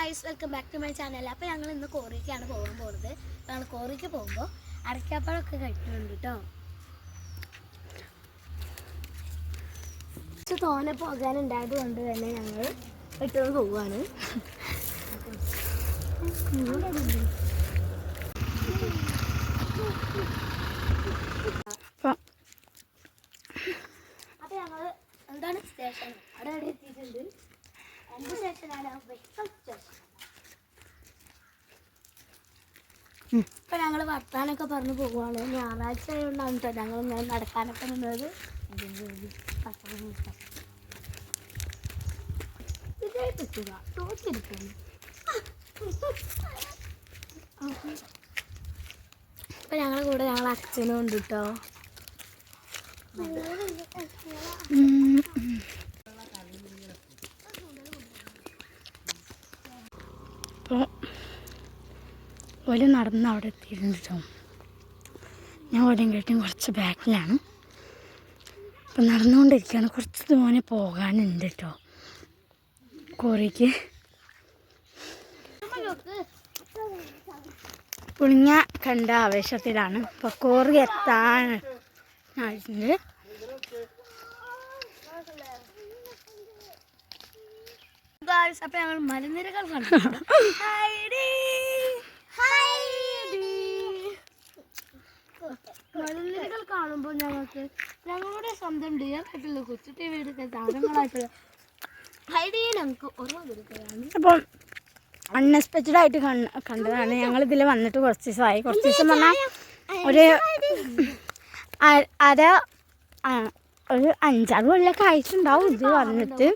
Guys welcome back to my channel അപ്പോൾ ഞങ്ങൾ ഇന്ന് കോറിക്കാണ് പോകാൻ പോകുന്നത് ഞങ്ങൾ കോറിക്ക് പോകുമ്പോൾ അടയ്ക്കാപ്പഴമൊക്കെ കഴിക്കുന്നുണ്ട് കേട്ടോ കുറച്ച് തോനെ പോകാനുണ്ടായത് കൊണ്ട് തന്നെ ഞങ്ങൾ പെട്ടെന്ന് പോവാണ്. അപ്പം അപ്പോൾ ഞങ്ങൾ എന്താണ് സ്റ്റേഷൻ അവിടെ അവിടെ എത്തിയിട്ടുണ്ട്? ഇപ്പൊ ഞങ്ങൾ വർത്താനൊക്കെ പറഞ്ഞു പോവുകയാണ് ഞായറാഴ്ച ആയതുകൊണ്ടാണ് ഞങ്ങൾ ഇങ്ങനെ നടക്കാനൊക്കെ നിന്നത്. ഇതേ പറ്റുക ഇപ്പൊ ഞങ്ങളെ കൂടെ ഞങ്ങൾ അച്ഛനും ഉണ്ട് കേട്ടോ അപ്പോൾ ഒരു നടന്ന് അവിടെ എത്തിയിട്ടുണ്ട് ഞാൻ ഓടെയും കേട്ടും കുറച്ച് ബാക്കിലാണ്. അപ്പം നടന്നുകൊണ്ടിരിക്കുകയാണ്. കുറച്ച് തോനെ പോകാനുണ്ട് കേട്ടോ. കോറിക്ക്. പുളിഞ്ഞ കണ്ട ആവേശത്തിലാണ്. അപ്പോൾ കോറി എത്താൻ ആയിട്ടുണ്ട് ഗായ്സ് അപ്പൊ ഞങ്ങൾ മലനിരകൾ കണ്ടു. മലനിരകൾ കാണുമ്പോൾ ഞങ്ങൾക്ക് ഞങ്ങളുടെ സ്വന്തം ഡിയർ ആയിട്ടുള്ള കൊച്ചു ടി വിയുടെ താരങ്ങളായിട്ടുള്ള ഹൈഡി ഞങ്ങൾക്ക് ഓർമ്മ കൊടുക്കുകയാണ് അപ്പം അൺഎക്സ്പെക്റ്റഡ് ആയിട്ട് കണ്ട- കണ്ടതാണ്. ഞങ്ങൾ ഇതിൽ വന്നിട്ട് കുറച്ച് ദിവസമായി. കുറച്ച് ദിവസം പറഞ്ഞാൽ ഒരു അര ഒരു അഞ്ചാറ് കൊല്ലമൊക്കെ ആയിട്ടുണ്ടാവും ഇത് വന്നിട്ട്.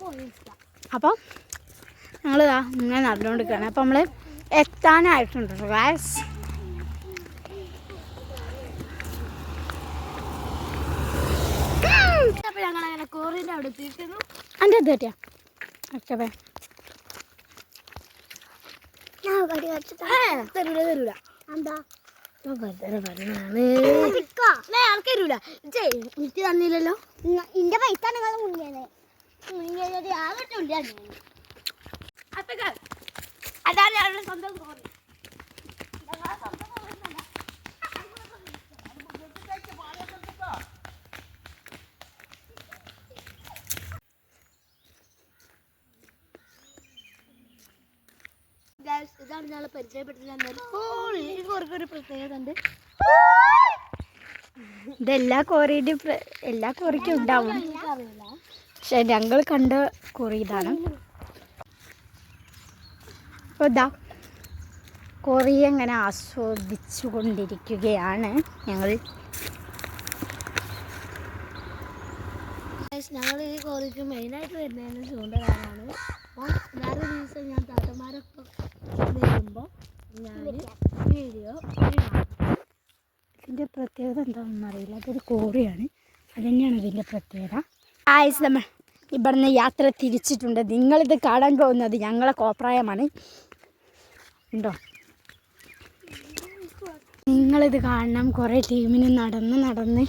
അപ്പം ഞങ്ങൾ ഇതാ ഇങ്ങനെ നടന്നുകൊണ്ടിരിക്കുകയാണ്. അപ്പം നമ്മൾ എത്താനായിട്ടുണ്ട് ഗാസ് അപ്പൊ ഞങ്ങൾ അങ്ങനെ അവിടെ എത്തിയിരിക്കുന്നു. എന്റെ ഇത് പറ്റിയാ? ഓക്കെ ഏ, തരൂല തരൂല. എന്താ തന്നില്ലല്ലോ. ഇന്റെ പൈസ നിങ്ങൾ മുങ്ങിയത് മുങ്ങിയത് ആ കിട്ടില്ല അപ്പൊ guys, അതാണ് ഞങ്ങളുടെ സ്വന്തം തോന്നി. ഇതാണ് ഞങ്ങളെ പരിചയപ്പെട്ടില്ല കോറിക്കൊരു പ്രത്യേകത ഉണ്ട്. ഇതെല്ലാ കോറിയുടെയും എല്ലാ കോറിക്കും ഉണ്ടാവും. പക്ഷെ ഞങ്ങൾ കണ്ട കോറി ഇതാണ്. അപ്പോൾ ഇതാ കുറേ അങ്ങനെ ആസ്വദിച്ചു കൊണ്ടിരിക്കുകയാണ് ഞങ്ങൾ ഞങ്ങൾ ഈ കോറിക്ക് മെയിനായിട്ട് വരുന്നതിന് ചൂണ്ടലാണ് അപ്പം വേറെ ദിവസം ഞാൻ താത്തമാരൊക്കെ വരുമ്പോൾ ഞാൻ വീഡിയോ ഇതിന്റെ പ്രത്യേകത എന്താണെന്ന് അറിയില്ല അതൊരു കോറിയാണ്. അത് തന്നെയാണ് ഇതിന്റെ പ്രത്യേകത. ആയിസ് നമ്മൾ ഇവിടുന്ന് യാത്ര തിരിച്ചിട്ടുണ്ട്. നിങ്ങളിത് കാണാൻ പോകുന്നത് ഞങ്ങളെ കോപ്രായമാണ്. ഉണ്ടോ? നിങ്ങളിത് കാണണം. കുറേ ടീമിന് നടന്ന് നടന്ന്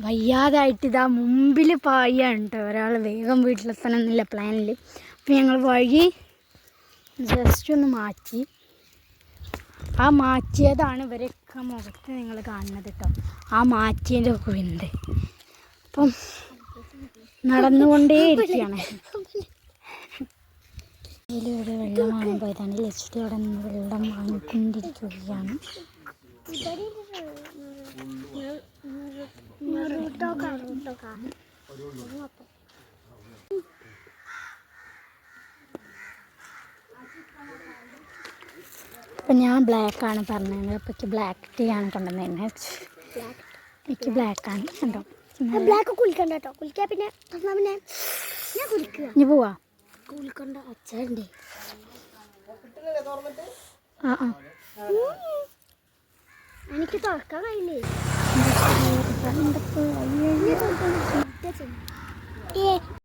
വയ്യാതായിട്ട് ഇതാ മുമ്പിൽ പായാണ് കേട്ടോ ഒരാൾ വേഗം വീട്ടിലെത്തണം എന്നില്ല പ്ലാനിൽ. അപ്പം ഞങ്ങൾ വഴി ജസ്റ്റ് ഒന്ന് മാറ്റി. ആ മാറ്റിയതാണ് ഇവരൊക്കെ മുഖത്ത് നിങ്ങൾ കാണുന്നത് കേട്ടോ. ആ മാറ്റിയതിന്റെ ഒക്കെ ഉണ്ട്. അപ്പം നടന്നുകൊണ്ടേ ഇരിക്കുകയാണ് ഇതിലൂടെ വെള്ളം വാങ്ങാൻ പോയതാണ്. ലക്ഷ്യത്തിൽ അവിടെ നിന്ന് വെള്ളം വാങ്ങിക്കൊണ്ടിരിക്കുകയാണ്. അപ്പം ഞാൻ ബ്ലാക്കാണ് പറഞ്ഞത് അപ്പം എനിക്ക് ബ്ലാക്ക് ടീ ആണ് കൊണ്ടുവന്നത് എനിക്ക് ബ്ലാക്കാണ് കണ്ടോ? ബ്ലാക്ക് കുളിക്കണ്ട കേട്ടോ കുളിക്കാ പിന്നെ എന്നാ പിന്നെ ഞാൻ കുളിക്കുക. ഇനി പോവാ? കുളിക്കണ്ട അച്ഛന്റെ ആ ആ. എനിക്ക് തുറക്കാൻ കഴിയില്ലേ? ഏ